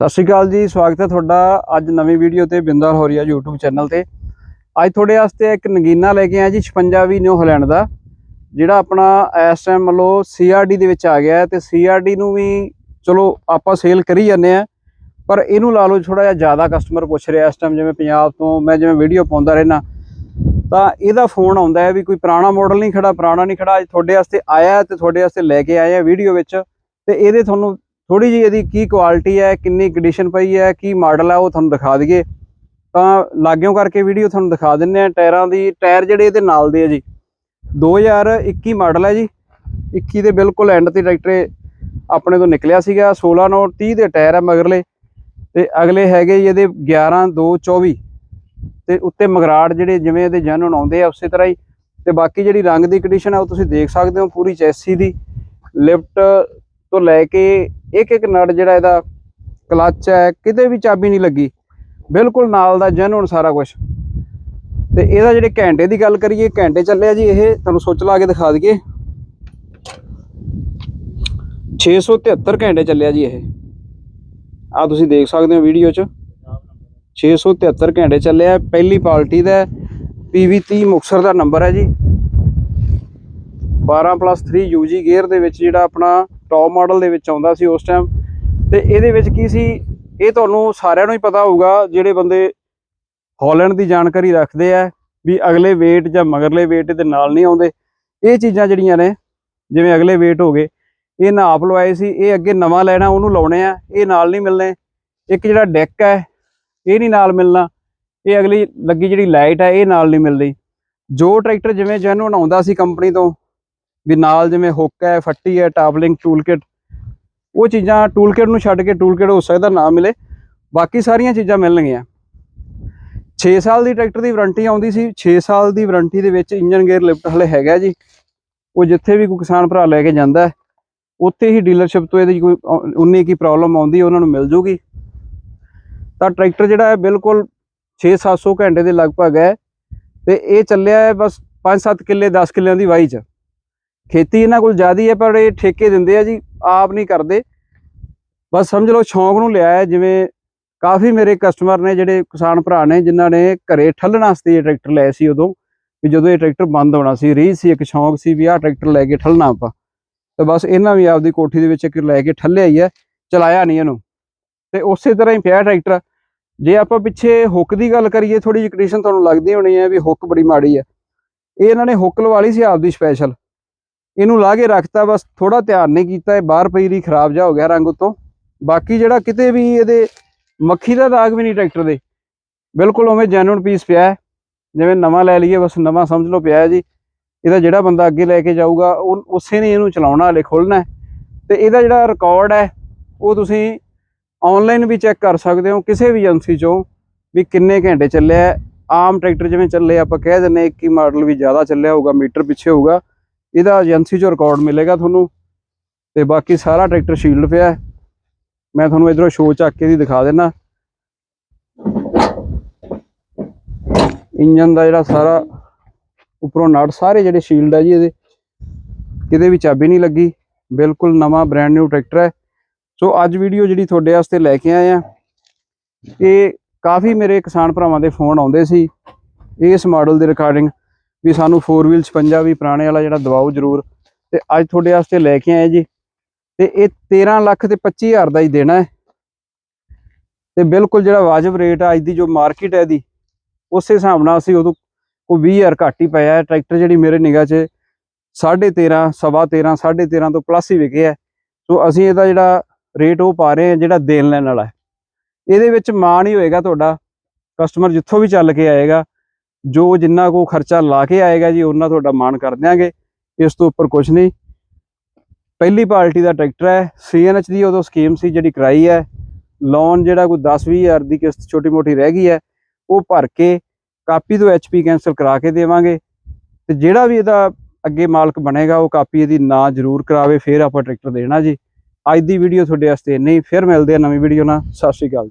ਸਤਿ ਸ਼੍ਰੀ ਅਕਾਲ ਜੀ, ਸਵਾਗਤ ਹੈ ਤੁਹਾਡਾ ਅੱਜ ਨਵੀਂ ਵੀਡੀਓ ਤੇ ਬਿੰਦਰ ਹੋਰੀਆ YouTube ਚੈਨਲ ਤੇ। ਅੱਜ ਤੁਹਾਡੇ ਵਾਸਤੇ ਇੱਕ ਨਗੀਨਾ ਲੈ ਕੇ ਆਇਆ ਜੀ 56 ਨਿਊ ਹਾਲੈਂਡ ਦਾ, ਜਿਹੜਾ ਆਪਣਾ ਇਸ ਟਾਈਮ ਮਤਲਬ CRD ਦੇ ਵਿੱਚ ਆ ਗਿਆ ਹੈ ਤੇ CRD ਨੂੰ ਵੀ ਚਲੋ ਆਪਾਂ ਸੇਲ ਕਰੀ ਜਾਂਦੇ ਆ ਪਰ ਇਹਨੂੰ ਲਾ ਲਓ ਥੋੜਾ ਜਿਹਾ ਜ਼ਿਆਦਾ ਕਸਟਮਰ ਪੁੱਛ ਰਿਹਾ ਇਸ ਟਾਈਮ ਜਿਵੇਂ ਪੰਜਾਬ ਤੋਂ ਮੈਂ ਜਿਵੇਂ ਵੀਡੀਓ ਪਾਉਂਦਾ ਰਹਿਣਾ ਤਾਂ ਇਹਦਾ ਫੋਨ ਆਉਂਦਾ ਹੈ ਵੀ ਕੋਈ ਪੁਰਾਣਾ ਮਾਡਲ ਨਹੀਂ ਖੜਾ, ਪੁਰਾਣਾ ਨਹੀਂ ਖੜਾ, ਅੱਜ ਤੁਹਾਡੇ ਵਾਸਤੇ ਆਇਆ ਹੈ ਤੇ ਤੁਹਾਡੇ ਵਾਸਤੇ ਲੈ ਕੇ ਆਏ ਆ ਵੀਡੀਓ ਵਿੱਚ, ਤੇ ਇਹਦੇ ਤੁਹਾਨੂੰ ਥੋੜੀ ਜਿਹੀ ਇਹਦੀ ਕੀ ਕੁਆਲਿਟੀ ਹੈ, ਕਿੰਨੀ ਕੰਡੀਸ਼ਨ ਪਈ ਹੈ, ਕੀ ਮਾਡਲ ਹੈ ਉਹ ਤੁਹਾਨੂੰ ਦਿਖਾ ਦਈਏ। ਤਾਂ ਲਾਗਿਓਂ ਕਰਕੇ ਵੀਡੀਓ ਤੁਹਾਨੂੰ ਦਿਖਾ ਦਿੰਨੇ ਆ ਟਾਇਰਾਂ ਦੀ। ਟਾਇਰ ਜਿਹੜੇ ਇਹਦੇ ਨਾਲ ਦੇ ਆ ਜੀ। 2021 ਮਾਡਲ ਹੈ ਜੀ। 21 ਦੇ ਬਿਲਕੁਲ ਐਂਡ ਤੇ ਟਰੈਕਟਰ ਆਪਣੇ ਤੋਂ ਨਿਕਲਿਆ ਸੀਗਾ। 16 ਨੋਟ 30 ਦੇ ਟਾਇਰ ਹੈ ਮਗਰਲੇ। ਤੇ ਅਗਲੇ ਹੈਗੇ ਜੀ ਇਹਦੇ 11 2 24 ਤੇ ਉੱਤੇ ਮਗਰਾੜ ਜਿਹੜੇ ਜਿਵੇਂ ਇਹਦੇ ਜੈਨੂਨ ਆਉਂਦੇ ਆ ਉਸੇ ਤਰ੍ਹਾਂ ਹੀ। ਤੇ ਬਾਕੀ ਜਿਹੜੀ ਰੰਗ ਦੀ ਕੰਡੀਸ਼ਨ ਹੈ ਉਹ ਤੁਸੀਂ ਦੇਖ ਸਕਦੇ ਹੋ ਪੂਰੀ ਚੈਸੀ ਦੀ। ਲਿਫਟ ਤੋਂ ਲੈ ਕੇ ਇੱਕ ਇੱਕ ਨਟ ਜਿਹੜਾ ਇਹਦਾ ਕਲੱਚ ਹੈ, ਕਿਤੇ ਵੀ ਚਾਬੀ ਨਹੀਂ ਲੱਗੀ। ਬਿਲਕੁਲ ਨਾਲ ਦਾ ਜੈਨੂਨ ਸਾਰਾ ਕੁਝ ਤੇ ਇਹਦਾ ਜਿਹੜੇ ਘੰਟੇ ਦੀ ਗੱਲ ਕਰੀਏ, ਘੰਟੇ ਚੱਲਿਆ ਜੀ ਇਹ, ਤੁਹਾਨੂੰ ਸੁੱਚ ਲਾ ਕੇ ਦਿਖਾ ਦਈਏ। 673 ਘੰਟੇ ਚੱਲਿਆ ਜੀ ਇਹ। ਆ ਤੁਸੀਂ ਦੇਖ ਸਕਦੇ ਹੋ ਵੀਡੀਓ 'ਚ। 673 ਘੰਟੇ ਚੱਲਿਆ, ਪਹਿਲੀ ਪਾਰਟੀ ਦਾ PV30 ਮੁਕਸਰ ਦਾ ਨੰਬਰ ਹੈ ਜੀ। 12+3 UG ਗੇਅਰ ਦੇ ਵਿੱਚ ਜਿਹੜਾ ਆਪਣਾ ਟੌਪ ਮਾਡਲ ਦੇ ਵਿੱਚ ਆਉਂਦਾ ਸੀ ਉਸ ਟਾਈਮ ਤੇ ਇਹਦੇ ਵਿੱਚ ਕੀ ਸੀ, ਇਹ ਤੁਹਾਨੂੰ ਸਾਰਿਆਂ ਨੂੰ ਹੀ ਪਤਾ ਹੋਊਗਾ, ਜਿਹੜੇ ਬੰਦੇ ਹਾਲੈਂਡ ਦੀ ਜਾਣਕਾਰੀ ਰੱਖਦੇ ਆ ਵੀ ਅਗਲੇ weight ਜਾਂ ਮਗਰਲੇ weight ਦੇ ਨਾਲ ਨਹੀਂ ਆਉਂਦੇ। ਇਹ ਚੀਜ਼ਾਂ ਜਿਹੜੀਆਂ ਨੇ, ਜਿਵੇਂ ਅਗਲੇ weight ਹੋ ਗਏ, ਇਹ ਨਾਪ ਲਵਾਏ ਸੀ, ਇਹ ਅੱਗੇ ਨਵਾਂ ਲੈਣਾ, ਉਹਨੂੰ ਲਾਉਣੇ ਆ, ਇਹ ਨਾਲ ਨਹੀਂ ਮਿਲਨੇ ਇੱਕ ਜਿਹੜਾ ਡੈਕ ਹੈ, ਇਹ ਨਹੀਂ ਨਾਲ ਮਿਲਣਾ। ਇਹ ਅਗਲੀ ਲੱਗੀ ਜਿਹੜੀ ਲਾਈਟ ਹੈ, ਇਹ ਨਾਲ ਨਹੀਂ ਮਿਲਦੀ। ਜੋ ਟਰੈਕਟਰ ਜਿਵੇਂ ਜੈਨੂਨ ਆਉਂਦਾ ਸੀ ਕੰਪਨੀ ਤੋਂ ਵੀ ਨਾਲ ਜਿਵੇਂ ਹੁੱਕ ਹੈ, ਫੱਟੀ ਹੈ ਟਾਬਲਿੰਗ ਟੂਲ ਕਿਟ ਉਹ ਚੀਜ਼ਾਂ ਟੂਲ ਕਿਟ ਨੂੰ ਛੱਡ ਕੇ ਟੂਲ ਕਿਟ ਹੋ ਸਕਦਾ ਨਾ ਮਿਲੇ। ਬਾਕੀ ਸਾਰੀਆਂ ਚੀਜ਼ਾਂ ਮਿਲਣਗੀਆਂ। 6 ਸਾਲ ਦੀ ਟਰੈਕਟਰ ਦੀ ਵਾਰੰਟੀ ਆਉਂਦੀ ਸੀ। 6 ਸਾਲ ਦੀ ਵਾਰੰਟੀ ਦੇ ਵਿੱਚ ਇੰਜਨ ਗੇਅਰ ਲਿਫਟ ਹਲੇ ਹੈਗਾ ਜੀ। ਉਹ ਜਿੱਥੇ ਵੀ ਕੋਈ ਕਿਸਾਨ ਭਰਾ ਲੈ ਕੇ ਜਾਂਦਾ ਉੱਥੇ ਹੀ ਡੀਲਰਸ਼ਿਪ ਤੋਂ ਇਹਦੀ ਕੋਈ ਉਨੀ ਕੀ ਪ੍ਰੋਬਲਮ ਆਉਂਦੀ, ਉਹਨਾਂ ਨੂੰ ਮਿਲ ਜੂਗੀ। ਤਾਂ ਟਰੈਕਟਰ ਜਿਹੜਾ ਹੈ ਬਿਲਕੁਲ 6-700 ਘੰਟੇ ਦੇ ਲਗਭਗ ਹੈ। ਤੇ ਇਹ ਚੱਲਿਆ ਹੈ ਬਸ 5-7 ਕਿੱਲੇ 10 ਕਿੱਲਿਆਂ ਦੀ ਵਾਈ ਚ। ਖੇਤੀ ਇਹਨਾਂ ਕੋਲ ਜ਼ਿਆਦੀ ਹੈ, ਪਰ ਇਹ ਠੇਕੇ ਦਿੰਦੇ ਆ ਜੀ, ਆਪ ਨਹੀਂ ਕਰਦੇ। ਬਸ ਸਮਝ ਲਓ, ਸ਼ੌਂਕ ਨੂੰ ਲਿਆ ਹੈ, ਜਿਵੇਂ ਕਾਫੀ ਮੇਰੇ ਕਸਟਮਰ ਨੇ, ਜਿਹੜੇ ਕਿਸਾਨ ਭਰਾ ਨੇ, ਜਿਨ੍ਹਾਂ ਨੇ ਘਰੇ ਠੱਲਣ ਵਾਸਤੇ ਇਹ ਟਰੈਕਟਰ ਲਏ ਸੀ ਉਦੋਂ, ਵੀ ਜਦੋਂ ਇਹ ਟਰੈਕਟਰ ਬੰਦ ਹੋਣਾ ਸੀ, ਰੀਝ ਸੀ, ਇੱਕ ਸ਼ੌਂਕ ਸੀ ਵੀ ਆਹ ਟਰੈਕਟਰ ਲੈ ਕੇ ਠੱਲਣਾ ਆਪਾਂ। ਤੇ ਬਸ ਇਹਨਾਂ ਵੀ ਆਪਦੀ ਕੋਠੀ ਦੇ ਵਿੱਚ ਇੱਕ ਲੈ ਕੇ ਠੱਲਿਆ ਹੀ ਹੈ, ਚਲਾਇਆ ਨਹੀਂ ਇਹਨੂੰ। ਤੇ ਉਸੇ ਤਰ੍ਹਾਂ ਹੀ ਪਿਆ ਟਰੈਕਟਰ। ਜੇ ਆਪਾਂ ਪਿੱਛੇ ਹੁੱਕ ਦੀ ਗੱਲ ਕਰੀਏ ਥੋੜੀ ਜਿਹੀ ਕੰਡੀਸ਼ਨ ਤੁਹਾਨੂੰ ਲੱਗਦੀ ਹੋਣੀ ਹੈ ਵੀ ਹੁੱਕ ਬੜੀ ਮਾੜੀ ਹੈ। ਇਹ ਇਹਨਾਂ ਨੇ ਹੁੱਕ ਲਵਾ ਲਈ ਸੀ ਆਪਦੀ ਸਪੈਸ਼ਲ ਇਹਨੂੰ ਲਾ ਕੇ ਰੱਖਤਾ, ਬਸ ਥੋੜਾ ਧਿਆਨ ਨਹੀਂ ਕੀਤਾ, ਇਹ ਬਾਹਰ ਪਈ ਰਹੀ, ਖਰਾਬ ਜਾ ਹੋ ਗਿਆ ਰੰਗ ਉਤੋਂ। ਬਾਕੀ ਜਿਹੜਾ ਕਿਤੇ ਵੀ ਇਹਦੇ ਮੱਖੀ ਦਾ ਦਾਗ ਵੀ ਨਹੀਂ ਟਰੈਕਟਰ ਦੇ। ਬਿਲਕੁਲ ਉਵੇਂ ਜੈਨੂਨ ਪੀਸ ਪਿਆ ਹੈ। ਜਿਵੇਂ ਨਵਾਂ ਲੈ ਲਈਏ, ਬਸ ਨਵਾਂ ਸਮਝ ਲਓ ਪਿਆ ਹੈ ਜੀ। ਇਹਦਾ ਜਿਹੜਾ ਬੰਦਾ ਅੱਗੇ ਲੈ ਕੇ ਜਾਊਗਾ, ਉਹ ਉਸੇ ਨੇ ਇਹਨੂੰ ਚਲਾਉਣਾ, ਹਲੇ ਖੋਲਣਾ ਤੇ ਇਹਦਾ ਜਿਹੜਾ ਰਿਕਾਰਡ ਹੈ, ਉਹ ਤੁਸੀਂ ਆਨਲਾਈਨ ਵੀ ਚੈੱਕ ਕਰ ਸਕਦੇ ਹੋ, ਕਿਸੇ ਵੀ ਏਜੰਸੀ ਚੋਂ ਵੀ ਕਿੰਨੇ ਘੰਟੇ ਚੱਲਿਆ ਆਮ ਟਰੈਕਟਰ ਜਿਵੇਂ ਚੱਲੇ, ਆਪਾਂ ਕਹਿ ਦਿੰਨੇ 21 ਮਾਡਲ ਵੀ ਜ਼ਿਆਦਾ ਚੱਲਿਆ ਹੋਊਗਾ, ਮੀਟਰ ਪਿੱਛੇ ਹੋਊਗਾ। ਇਹਦਾ ਏਜੰਸੀ ਚੋਂ ਰਿਕਾਰਡ ਮਿਲੇਗਾ ਤੁਹਾਨੂੰ ਤੇ ਬਾਕੀ ਸਾਰਾ ਟਰੈਕਟਰ ਸ਼ੀਲਡ ਪਿਆ ਮੈਂ ਤੁਹਾਨੂੰ ਇਧਰੋਂ ਸ਼ੋ ਚੱਕ ਕੇ ਦੀ ਦਿਖਾ ਦੇਣਾ ਇੰਜਨ ਦਾ ਜਿਹੜਾ ਸਾਰਾ ਉੱਪਰੋਂ ਨਟ ਸਾਰੇ ਜਿਹੜੇ ਸ਼ੀਲਡ ਹੈ ਜੀ ਇਹਦੇ, ਕਿਤੇ ਵੀ ਚਾਬੀ ਨਹੀਂ ਲੱਗੀ। ਬਿਲਕੁਲ ਨਵਾਂ ਬ੍ਰੈਂਡ ਨਿਊ ਟਰੈਕਟਰ ਹੈ। ਸੋ ਅੱਜ ਵੀਡੀਓ ਜਿਹੜੀ ਤੁਹਾਡੇ ਵਾਸਤੇ ਲੈ ਕੇ ਆਏ ਆ, ਇਹ ਕਾਫੀ ਮੇਰੇ ਕਿਸਾਨ ਭਰਾਵਾਂ ਦੇ ਫੋਨ ਆਉਂਦੇ ਸੀ। ਇਸ ਮਾਡਲ ਦੇ ਰਿਕਾਰਡਿੰਗ ਵੀ ਸਾਨੂੰ 4 ਵੀਲ 56 ਵੀ ਪੁਰਾਣੇ ਵਾਲਾ ਜਿਹੜਾ ਦਵਾਓ ਜ਼ਰੂਰ। ਤੇ ਅੱਜ ਤੁਹਾਡੇ ਵਾਸਤੇ ਲੈ ਕੇ ਆਏ ਜੀ। ਤੇ ਇਹ 13 ਲੱਖ ਤੇ 25 ਹਜ਼ਾਰ ਦਾ ਹੀ ਦੇਣਾ ਹੈ। ਤੇ ਬਿਲਕੁਲ ਜਿਹੜਾ ਵਾਜਬ ਰੇਟ ਆ, ਅੱਜ ਦੀ ਜੋ ਮਾਰਕੀਟ ਹੈ ਦੀ ਉਸੇ ਹਿਸਾਬ ਨਾਲ ਅਸੀਂ ਉਦੋਂ ਕੋਈ 20 ਹਜ਼ਾਰ ਘੱਟ ਹੀ ਪਿਆ ਹੈ। ਟਰੈਕਟਰ ਜਿਹੜੀ ਮੇਰੇ ਨਿਗਾਹ 'ਚ 13.5 ਸਵਾ 13 13.5 ਤੋਂ ਪਲੱਸ ਹੀ ਵਿਕੇ ਹੈ। ਸੋ ਅਸੀਂ ਇਹਦਾ ਜਿਹੜਾ ਰੇਟ ਉਹ ਪਾ ਰਹੇ ਹਾਂ, ਜਿਹੜਾ ਦੇਣ ਲੈਣ ਵਾਲਾ ਹੈ। ਇਹਦੇ ਵਿੱਚ ਮਾਣ ਹੀ ਹੋਏਗਾ ਤੁਹਾਡਾ। ਕਸਟਮਰ ਜਿੱਥੋਂ ਵੀ ਚੱਲ ਕੇ ਆਏਗਾ ਜੋ ਜਿੰਨਾ ਕੋ ਖਰਚਾ ਲਾ ਕੇ ਆਏਗਾ ਜੀ, ਉਹਨਾਂ ਤੁਹਾਡਾ ਮਾਣ ਕਰ ਦਿਆਂਗੇ। ਇਸ ਤੋਂ ਉੱਪਰ ਕੁਝ ਨਹੀਂ। ਪਹਿਲੀ ਪਾਰਟੀ ਦਾ ਟਰੈਕਟਰ ਹੈ। ਸੀਐਨਐਚ ਦੀ ਉਦੋਂ ਸਕੀਮ ਸੀ ਜਿਹੜੀ ਕਰਾਈ ਹੈ। ਲੋਨ ਜਿਹੜਾ ਕੋਈ 10-20 ਹਜ਼ਾਰ ਦੀ ਕਿਸ਼ਤ ਛੋਟੀ ਮੋਟੀ ਰਹਿ ਗਈ ਹੈ, ਉਹ ਭਰ ਕੇ ਕਾਪੀ ਤੋਂ ਐਚਪੀ ਕੈਂਸਲ ਕਰਾ ਕੇ ਦੇਵਾਂਗੇ। ਤੇ ਜਿਹੜਾ ਵੀ ਇਹਦਾ ਅੱਗੇ ਮਾਲਕ ਬਣੇਗਾ, ਉਹ ਕਾਪੀ ਇਹਦੀ ਨਾ ਜ਼ਰੂਰ ਕਰਾਵੇ, ਫਿਰ ਆਪਾਂ ਟਰੈਕਟਰ ਦੇਣਾ ਜੀ। ਅੱਜ ਦੀ ਵੀਡੀਓ ਤੁਹਾਡੇ ਵਾਸਤੇ ਇੰਨੀ ਫਿਰ ਮਿਲਦੇ ਆ ਨਵੀਂ ਵੀਡੀਓ ਨਾਲ। ਸਤਿ ਸ਼੍ਰੀ ਅਕਾਲ ਜੀ।